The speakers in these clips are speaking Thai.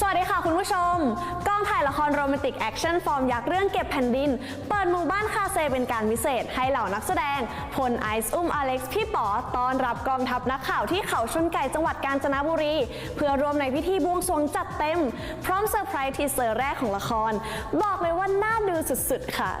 สวัสดีค่ะคุณผู้ชม กองถ่ายละครโรแมนติกแอคชั่นฟอร์มยักษ์เรื่องเก็บแผ่นดิน เปิดหมู่บ้านคาเซเป็นการพิเศษ ให้เหล่านักแสดง พลไอซ์อุ้มอเล็กซ์พี่ป๋อต้อนรับกองทัพนักข่าวที่เขาชนไก่จังหวัดกาญจนบุรี เพื่อรวมในพิธีบวงสรวงจัดเต็ม พร้อมเซอร์ไพรส์ทีเซอร์แรกของละคร บอกเลยว่าน่าดูสุดๆค่ะ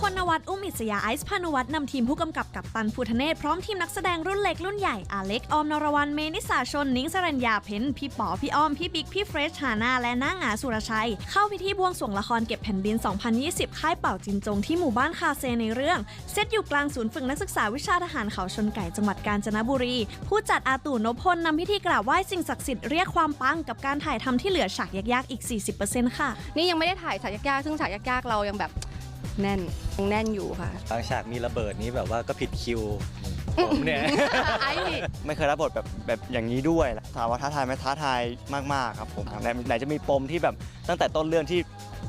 พลนวัตอุ้มอิสยาไอซ์พานุวัฒน์นำทีมผู้กำกับกับตันภูทะเนศพร้อมทีมนักแสดงรุ่นเล็กรุ่นใหญ่อาเล็กออมนรวันเมนิสาชน นิ้งสรัญญาเพนพี่ป๋อพี่อ้อม พี่บิ๊ก พี่เฟรชฮานาและนางหงาสุรชัย เข้าพิธีบวงสรวงละครเก็บแผ่นดิน 2020 ค่ายเป่าจินจงที่หมู่บ้านคาเซในเรื่อง เซตอยู่กลางศูนย์ฝึกนักศึกษาวิชาทหารเขาชนไก่จังหวัดกาญจนบุรี ผู้จัดอาตู่นพพลนำพิธีกราบไหว้สิ่งศักดิ์สิทธิ์เรียกความปังกับการถ่ายทำที่เหลือฉากยากๆอีก 40%ค่ะ นี่ยังไม่ได้ถ่ายฉากยากๆซึ่งฉากยากๆเรายังแบบ แน่นยังแน่นอยู่ค่ะ บางฉากมีระเบิดนี้แบบว่าก็ผิดคิวผมเนี่ย ไอ้ไม่เคยรับบทแบบแบบอย่างนี้ด้วย ถามว่าท้าทายไหมท้าทายมากๆครับผมไหนไหนจะมีปมที่แบบตั้งแต่ต้นเรื่องที่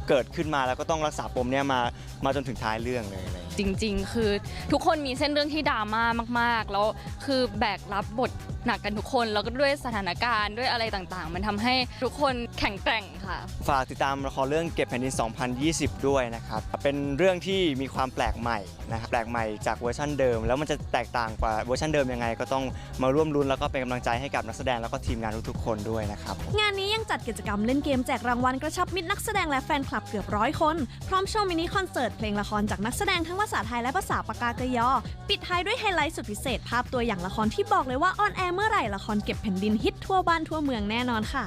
เกิดขึ้นมาแล้วก็ต้องรักษาปมเนี้ยมามาจนถึงท้ายเรื่องเลยอะไรอย่างเงี้ย จริง ๆ คือทุกคนมีเส้นเรื่องที่ดราม่ามากๆ แล้วคือแบกรับบทหนักกันทุกคน แล้วก็ด้วยสถานการณ์ด้วยอะไรต่างๆ มันทำให้ทุกคนแข็งแกร่งค่ะ ฝากติดตามละครเรื่องเก็บแผ่นดิน 2020 ด้วยนะครับ เป็นเรื่องที่มีความแปลกใหม่นะครับ แปลกใหม่จากเวอร์ชันเดิม แล้วมันจะแตกต่างกว่าเวอร์ชันเดิมยังไง ก็ต้องมาร่วมรุ้นแล้วก็เป็นกำลังใจให้กับนักแสดงแล้วก็ทีมงานทุกๆคนด้วยนะครับ งานนี้ยังจัดกิจกรรมเล่นเกมแจกรางวัลกระชับมิตรนักแสดงและแฟนคลับเกือบร้อยคน พร้อมโชว์มินิคอนเสิร์ตเพลงละครจากนักแสดงทั้งภาษาไทยและภาษาปากากยอ ปิดท้ายด้วยไฮไลท์สุดพิเศษ ภาพตัวอย่างละครที่บอกเลยว่าออนแอร์เมื่อไหร่ละครเก็บแผ่นดินฮิตทั่วบ้านทั่วเมืองแน่นอนค่ะ